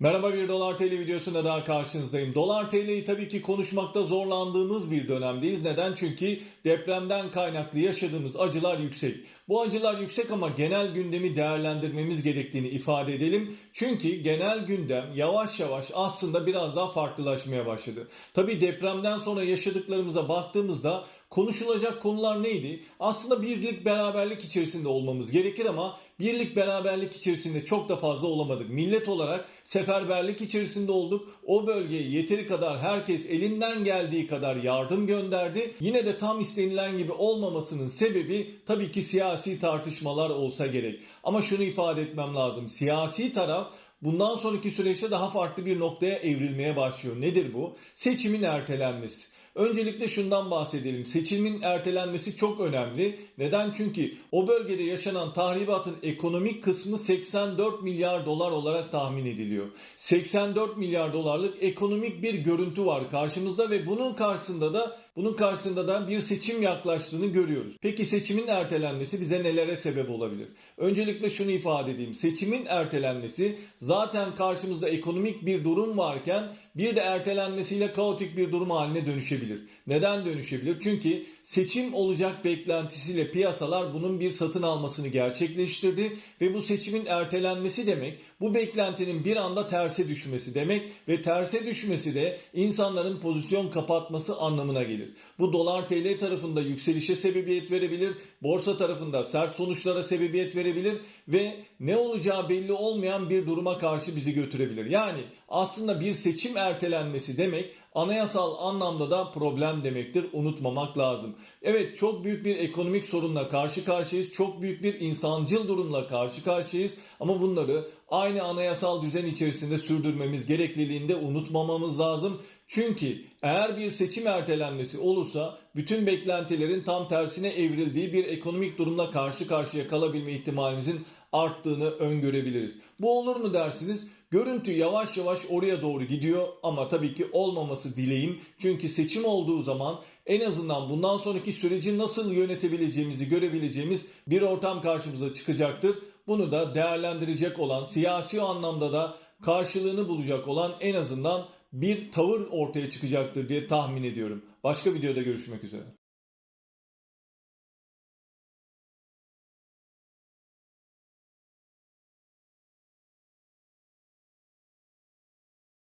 Merhaba bir Dolar TL videosunda daha karşınızdayım. Dolar TL'yi tabii ki konuşmakta zorlandığımız bir dönemdeyiz. Neden? Çünkü depremden kaynaklı yaşadığımız acılar yüksek. Bu acılar yüksek ama genel gündemi değerlendirmemiz gerektiğini ifade edelim. Çünkü genel gündem yavaş yavaş aslında biraz daha farklılaşmaya başladı. Tabii depremden sonra yaşadıklarımıza baktığımızda konuşulacak konular neydi? Aslında birlik beraberlik içerisinde olmamız gerekir ama birlik beraberlik içerisinde çok da fazla olamadık. Millet olarak seferberlik içerisinde olduk. O bölgeye yeteri kadar herkes elinden geldiği kadar yardım gönderdi. Yine de tam istenilen gibi olmamasının sebebi tabii ki siyasi tartışmalar olsa gerek. Ama şunu ifade etmem lazım. Siyasi taraf bundan sonraki süreçte daha farklı bir noktaya evrilmeye başlıyor. Nedir bu? Seçimin ertelenmesi. Öncelikle şundan bahsedelim. Seçimin ertelenmesi çok önemli. Neden? Çünkü o bölgede yaşanan tahribatın ekonomik kısmı 84 milyar dolar olarak tahmin ediliyor. 84 milyar dolarlık ekonomik bir görüntü var karşımızda ve bunun karşısında da bunun karşısında da bir seçim yaklaştığını görüyoruz. Peki seçimin ertelenmesi bize nelere sebep olabilir? Öncelikle şunu ifade edeyim. Seçimin ertelenmesi zaten karşımızda ekonomik bir durum varken bir de ertelenmesiyle kaotik bir durum haline dönüşebilir. Neden dönüşebilir? Çünkü seçim olacak beklentisiyle piyasalar bunun bir satın almasını gerçekleştirdi ve bu seçimin ertelenmesi demek bu beklentinin bir anda terse düşmesi demek ve terse düşmesi de insanların pozisyon kapatması anlamına gelir. Bu dolar TL tarafında yükselişe sebebiyet verebilir, borsa tarafında sert sonuçlara sebebiyet verebilir ve ne olacağı belli olmayan bir duruma karşı bizi götürebilir. Yani aslında bir seçim ertelenmesi demek anayasal anlamda da problem demektir. Unutmamak lazım. Evet çok büyük bir ekonomik sorunla karşı karşıyayız. Çok büyük bir insancıl durumla karşı karşıyayız. Ama bunları aynı anayasal düzen içerisinde sürdürmemiz gerekliliğinde unutmamamız lazım. Çünkü eğer bir seçim ertelenmesi olursa bütün beklentilerin tam tersine evrildiği bir ekonomik durumla karşı karşıya kalabilme ihtimalimizin arttığını öngörebiliriz. Bu olur mu dersiniz? Görüntü yavaş yavaş oraya doğru gidiyor ama tabii ki olmaması dileğim. Çünkü seçim olduğu zaman en azından bundan sonraki süreci nasıl yönetebileceğimizi görebileceğimiz bir ortam karşımıza çıkacaktır. Bunu da değerlendirecek olan, siyasi anlamda da karşılığını bulacak olan en azından bir tavır ortaya çıkacaktır diye tahmin ediyorum. Başka videoda görüşmek üzere.